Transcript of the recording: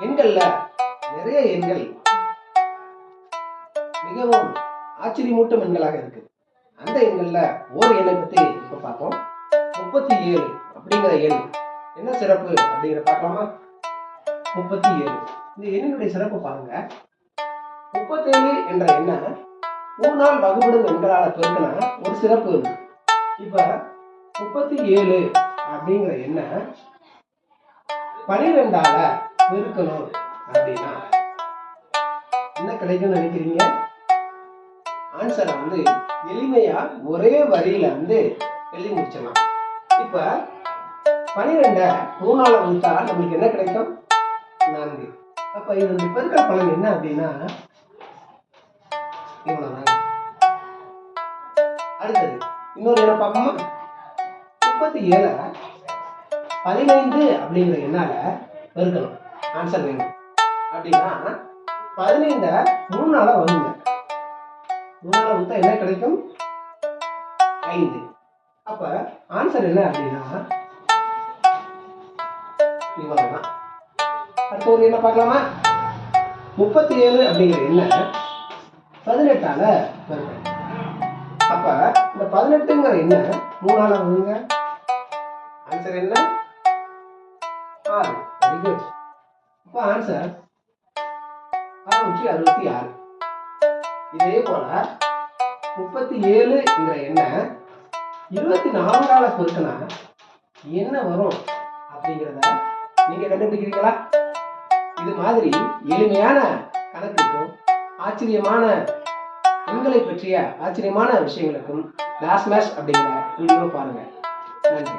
எண்கள்ல நிறைய எண்கள். மிகவும் ஆச்சரியமூட்டும் எண்களாக இருக்கு. அந்த எண்கள்ல ஒரு எண்ணை பத்தி இப்ப பார்ப்போம். முப்பத்தி ஏழு அப்படிங்கிற எண். என்ன சிறப்பு அப்படிங்கிற பார்க்கலாமா? முப்பத்தி ஏழு. இந்த எண்ணினுடைய சிறப்பு பாருங்க. முப்பத்தேழு என்ற எண்ணை மூணால் வகுப்படும் எண்களால பெருக்கினா ஒரு சிறப்பு இருக்கு இப்ப முப்பத்தி ஏழு அப்படிங்கிற எண்ணை பனிரெண்டால பெருக்கணும் அப்படின்னா என்ன கிடைக்கும்னு நினைக்கிறீங்க? ஆன்சரை வந்து எளிமையா ஒரே வரியில வந்து எழுதி முடிச்சிடலாம். இப்ப பனிரெண்ட மூணால வகுத்தா நம்மளுக்கு என்ன கிடைக்கும்? நான்கு. அப்ப இதனுடைய பெருக்கல் பலன் என்ன அப்படின்னா இவ்வளவுதான். அடுத்தது இன்னொரு என்ன பார்ப்போமா? முப்பத்தி ஏழை பதினைந்து அப்படிங்கிற எண்ணால பெருக்கணும். ஆன்சர் வேணும். அப்படின்னா பதினைந்த மூணு நாளா வகுங்க. மூணு வகுத்தா என்ன கிடைக்கும்? ஐந்து. அப்ப ஆன்சர் என்ன அப்படின்னா இவ்வளவுதான். அடுத்த ஒரு என்ன பார்க்கலாமா? முப்பத்தி ஏழு அப்படிங்கிற என்ன பதினெட்டால பெருக்கணும். அப்ப இந்த பதினெட்டுங்கிற என்ன மூணால வகுங்க. ஆன்சர் என்ன? வெரி குட் அப்போ ஆன்சர் அறுநூற்றி அறுபத்தி ஆறு இதே போல முப்பத்தி ஏழுங்கிற எண்ணெய் இருபத்தி நான்கால பெருக்கினா என்ன வரும் அப்படிங்கிறத நீங்க கண்டுபிடிக்கிறீங்களா இது மாதிரி எளிமையான கணக்குக்கும் ஆச்சரியமான எண்களை பற்றிய ஆச்சரியமான விஷயங்களுக்கும் கிளாஸ் மேஷ் அப்படிங்கிற வீடியோ பாருங்க நன்றி